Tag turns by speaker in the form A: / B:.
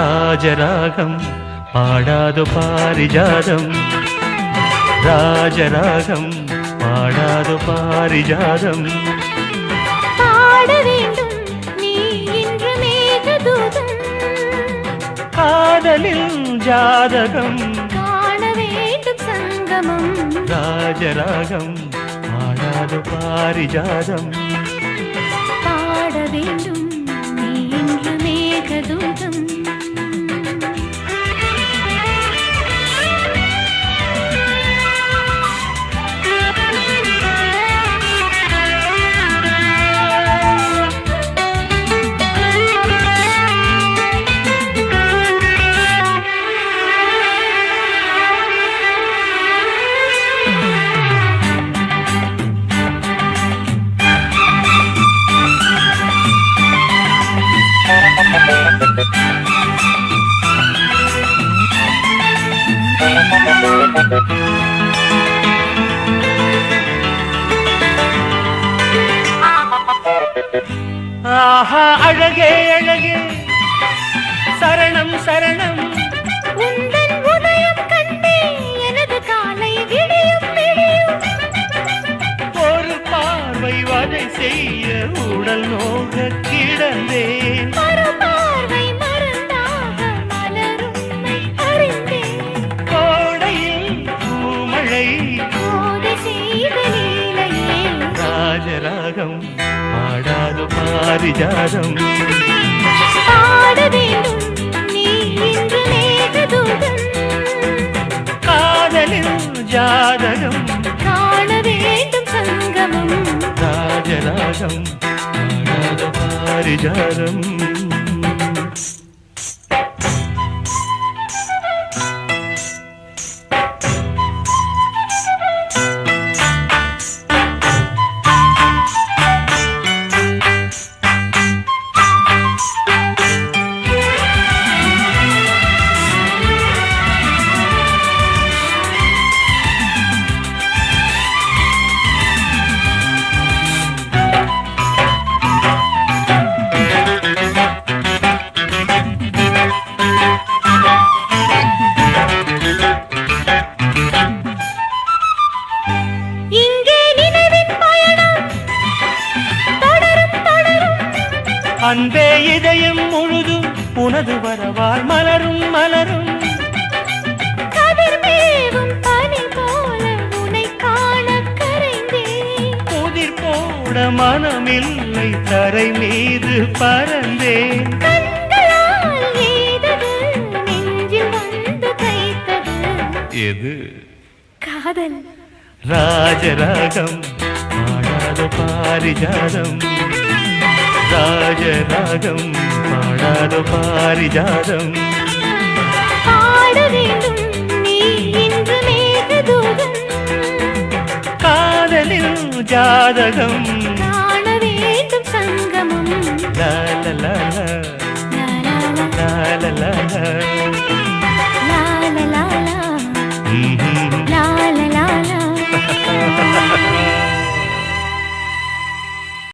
A: ராஜராகம் பாடாது பாரிஜாதம். ராஜராகம் பாடாது பாரிஜாதம்.
B: பாட வேண்டும் நீ இன்று மேகதூதம்
A: காதலில் ஜாதகம்.
B: காண வேண்டும் சங்கமம்.
A: ராஜராகம் பாடாது பாரிஜாதம்.
B: பாட வேண்டும்
A: ஆஹா அழகே அழகே. சரணம் சரணம்.
B: உந்தன் உதயம் கண்டே எனது காலை விடியும் விடியும்.
A: ஒரு பார்வை வதை செய்ய உடல் நோக கிடந்தேன். ராஜராகம் பாடாது பாரிஜாதம்
B: பாட வேண்டும் நீ இன்று மேகதூதம்
A: காதலில் ஜாதகம்
B: காண வேண்டும் சங்கமம்
A: ராஜராகம் பாடாது பாரிஜாதம் அன்பே இதயம் முழுதும் உனது வரவால் மலரும் மலரும். மனமில்லை தரை மீது பறந்தேன். எது?
B: காதல்.
A: ராஜராகம் பாடாத பாரிஜாதம். ராஜராகம் பாடாத பாரிஜாதம்.
B: பாட வேண்டும் நீ இன்று மேகதூதம்
A: காதலில் ஜாதகம்